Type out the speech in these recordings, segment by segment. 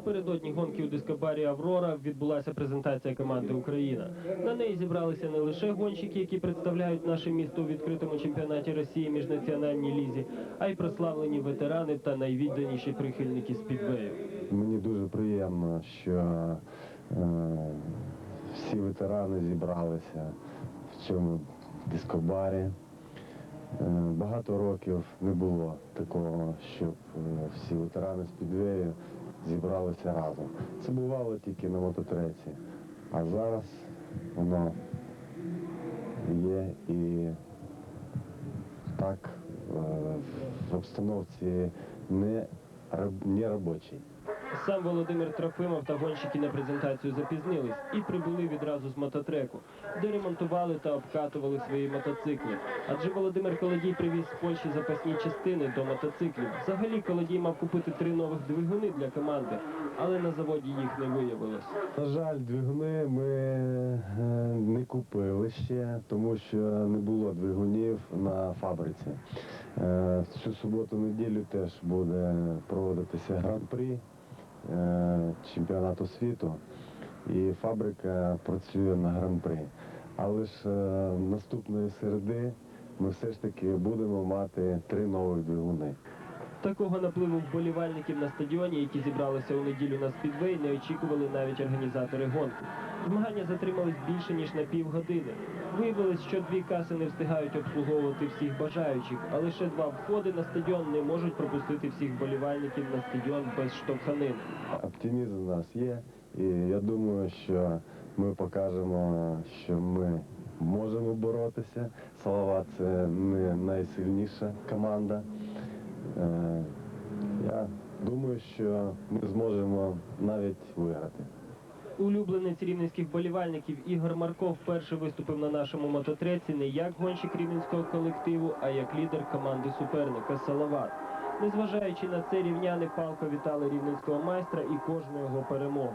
Напередодні гонки у дискобарі Аврора відбулася презентація команди Україна. На неї зібралися не лише гонщики, які представляють наше місто у відкритому чемпіонаті Росії міжнаціональній лізі, а й прославлені ветерани та найвідданіші прихильники спідвею. Мені дуже приємно, що е, всі ветерани зібралися в цьому дискобарі. Е, багато років не було такого, щоб е, всі ветерани з підвею зібралися разом. Це бувало тільки на мототреці. А зараз воно є і так е, в обстановці не, не робочій. Сам Володимир Трофимов та гонщики на презентацію запізнились і прибули відразу з мототреку, де ремонтували та обкатували свої мотоцикли. Адже Володимир Колодій привіз з Польщі запасні частини до мотоциклів. Взагалі Колодій мав купити три нових двигуни для команди, але на заводі їх не виявилось. На жаль, двигуни ми е, не купили ще, тому що не було двигунів на фабриці. Е, Цю суботу-неділю теж буде проводитися гран-прі е, чемпіонату світу, і фабрика працює на гран-при. Але ж е, наступної середи ми все ж таки будемо мати три нові двигуни. Такого напливу вболівальників на стадіоні, які зібралися у неділю на спідвей, не очікували навіть організатори гонки. Змагання затримались більше ніж на півгодини. Виявилось, що дві каси не встигають обслуговувати всіх бажаючих, а лише два входи на стадіон не можуть пропустити всіх вболівальників на стадіон без штовханини. Оптимізм у нас є, і я думаю, що ми покажемо, що ми можемо боротися. Салават це не найсильніша команда. Е, Я думаю, що ми зможемо навіть виграти. Улюбленець рівненських вболівальників Ігор Марко вперше виступив на нашому мототреці не як гонщик рівненського колективу, а як лідер команди суперника Салават. Незважаючи на це, рівняни палко вітали рівненського майстра і кожну його перемогу.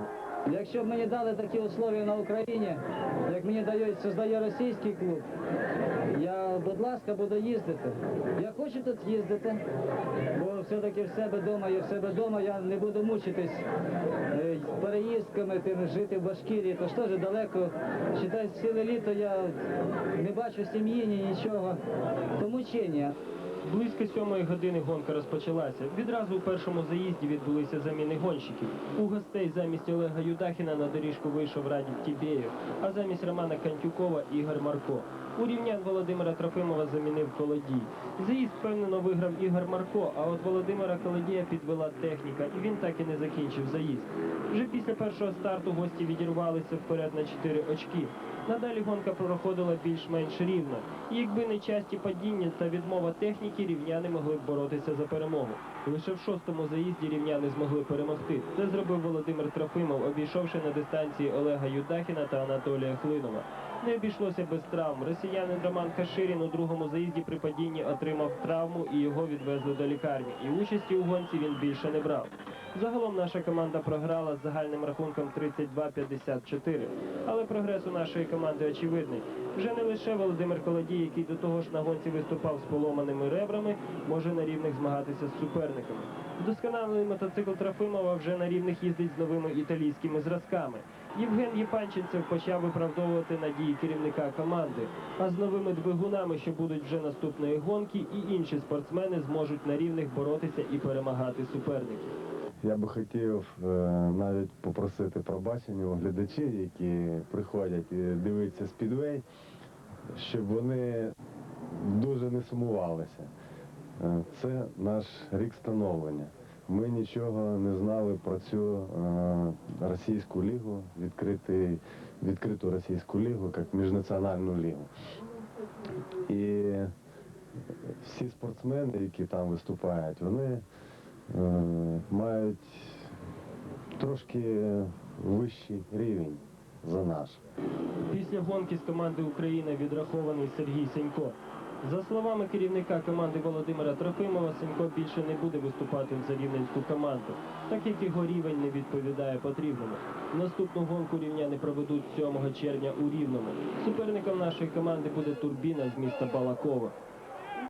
Якщо б мені дали такі условия на Україні, як мені дають, создає російський клуб, я, будь ласка, буду їздити. Я хочу тут їздити, бо все-таки в себе вдома і в себе вдома я не буду мучитись е, переїздками, тим жити в Башкірії, то ж теж далеко. Считай, ціле літо я не бачу сім'ї, ні нічого. То мучення. Близько сьомої години гонка розпочалася. Відразу у першому заїзді відбулися заміни гонщиків. У гостей замість Олега Юдахіна на доріжку вийшов Радів Тібєєв, а замість Романа Кантюкова Ігор Марко. У рівнян Володимира Трофимова замінив Колодій. Заїзд впевнено виграв Ігор Марко, а от Володимира Колодія підвела техніка, і він так і не закінчив заїзд. Вже після першого старту гості відірвалися вперед на 4 очки. Надалі гонка проходила більш-менш рівно. І якби не часті падіння та відмова техніки, рівняни могли б боротися за перемогу. Лише в шостому заїзді рівняни змогли перемогти. Це зробив Володимир Трофимов, обійшовши на дистанції Олега Юдахіна та Анатолія Хлинова. Не обійшлося без травм. Росіянин Роман Каширін у другому заїзді при падінні отримав травму і його відвезли до лікарні. І участі у гонці він більше не брав. Загалом наша команда програла з загальним рахунком 32-54. Але прогрес у нашої команди очевидний. Вже не лише Володимир Колодій, який до того ж на гонці виступав з поломаними ребрами, може на рівних змагатися з суперниками. Вдосконалений мотоцикл Трофимова вже на рівних їздить з новими італійськими зразками. Євген Єпанченцев почав виправдовувати надії керівника команди. А з новими двигунами, що будуть вже наступної гонки, і інші спортсмени зможуть на рівних боротися і перемагати суперників. Я би хотів е, навіть попросити пробачення у глядачів, які приходять і дивитися спідвей, щоб вони дуже не сумувалися. Е, Це наш рік становлення. Ми нічого не знали про цю е, російську лігу, відкритий, відкриту російську лігу, як міжнаціональну лігу. І всі спортсмени, які там виступають, вони мають трошки вищий рівень за наш. Після гонки з команди Україна відрахований Сергій Сенько. За словами керівника команди Володимира Трофимова, Сенько більше не буде виступати за рівненську команду, так як його рівень не відповідає потрібному. Наступну гонку рівняни проведуть 7 червня у Рівному. Суперником нашої команди буде Турбіна з міста Балакова.